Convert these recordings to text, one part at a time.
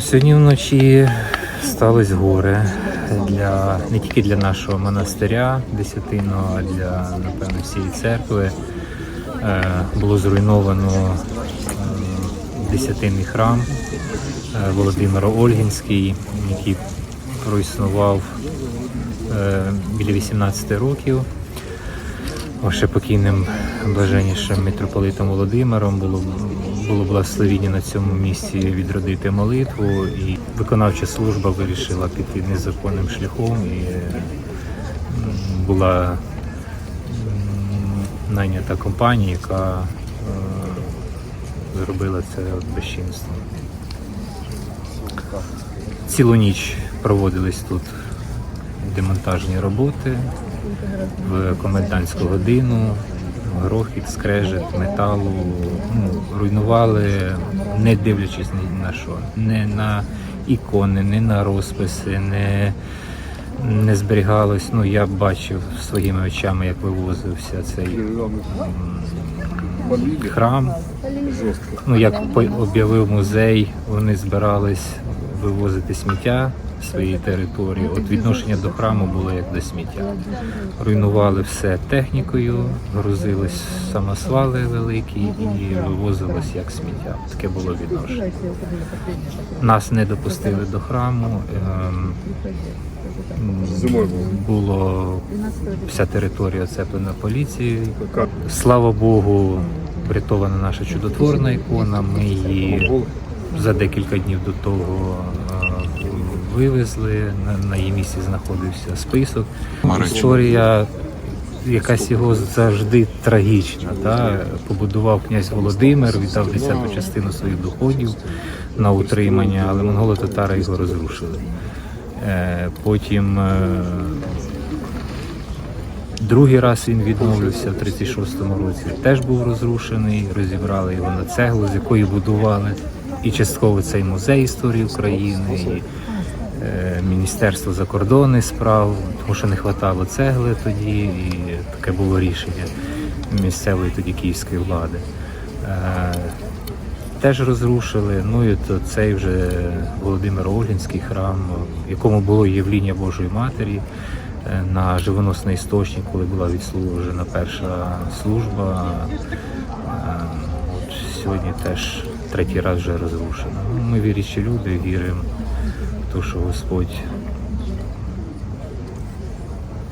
Сьогодні вночі сталося горе для не тільки для нашого монастиря десятинного, а для напевно всієї церкви. Е, Було зруйновано е, десятинний храм е, Володимира Ольгінський, який проіснував е, біля 18 років. Ще покійним блаженнішим митрополитом Володимиром було, було благословіння на цьому місці відродити молитву, і виконавча служба вирішила піти незаконним шляхом і була найнята компанія, яка е, зробила це безчинство. Цілу ніч проводились тут демонтажні роботи в комендантську годину, грохіт, скрежет, металу, ну, руйнували, не дивлячись ні на що, не на ікони, не на розписи, не, не зберігалось. Ну, я бачив своїми очами, як вивозився цей м, храм. Ну, як об'явив музей, вони збирались вивозити сміття з своєї території. От відношення до храму було як до сміття. Руйнували все технікою, грузились самосвали великі і вивозилось як сміття. Таке було відношення. Нас не допустили до храму. ем. Було вся територія оцеплена поліцією. Слава Богу, врятована наша чудотворна ікона. Ми її за декілька днів до того е, вивезли. На, її місці знаходився список. Історія якась його завжди трагічна. Да? Побудував князь Володимир, віддав десяту частину своїх доходів на утримання, але монголо-татари його розрушили. Е, Потім е, Другий раз він відновився в 36-му році. Теж був розрушений, розібрали його на цеглу, з якої будували і частково цей музей історії України, і е, Міністерство закордонних справ, тому що не вистачало цегли тоді, і таке було рішення місцевої тоді київської влади. Е, теж розрушили. Ну і то цей вже Володимир Ольгінський храм, в якому було явління Божої Матері е, на живоносний істочник, коли була відслужена перша служба. Сьогодні теж третій раз вже розрушено. Ну, Ми вірячі люди, віримо в те, що Господь.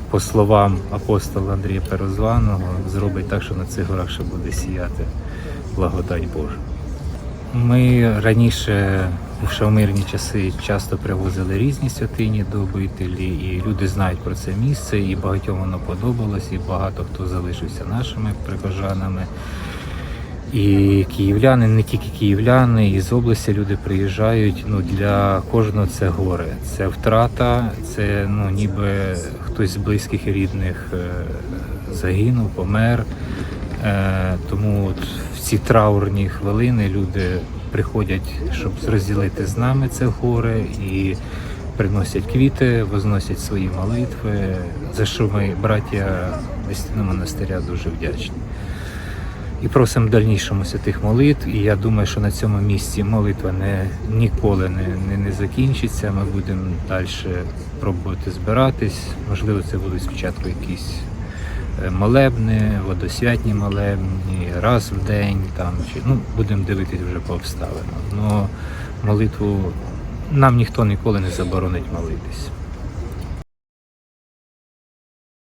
По словам апостола Андрія Перозваного, зробить так, що на цих горах ще буде сіяти благодать Божа. Ми раніше, ще в мирні часи, часто привозили різні святині до обителі, і люди знають про це місце, і багатьом воно подобалось, і багато хто залишився нашими прихожанами. І київляни, не тільки київляни, і з області люди приїжджають. Ну для кожного це горе. Це втрата, це ну ніби хтось з близьких і рідних е, загинув, помер. Е, тому от в ці траурні хвилини люди приходять, щоб розділити з нами це горе і приносять квіти, возносять свої молитви, за що ми, браття Вестяного монастиря, дуже вдячні. І просимо в дальнішому святих молитв. І я думаю, що на цьому місці молитва не, ніколи не, не, не закінчиться. Ми будемо далі пробувати збиратись. Можливо, це будуть спочатку якісь е, молебни, водосвятні молебні, раз в день, там, чи, ну, будемо дивитись вже по обставинам. Но молитву нам ніхто ніколи не заборонить молитись.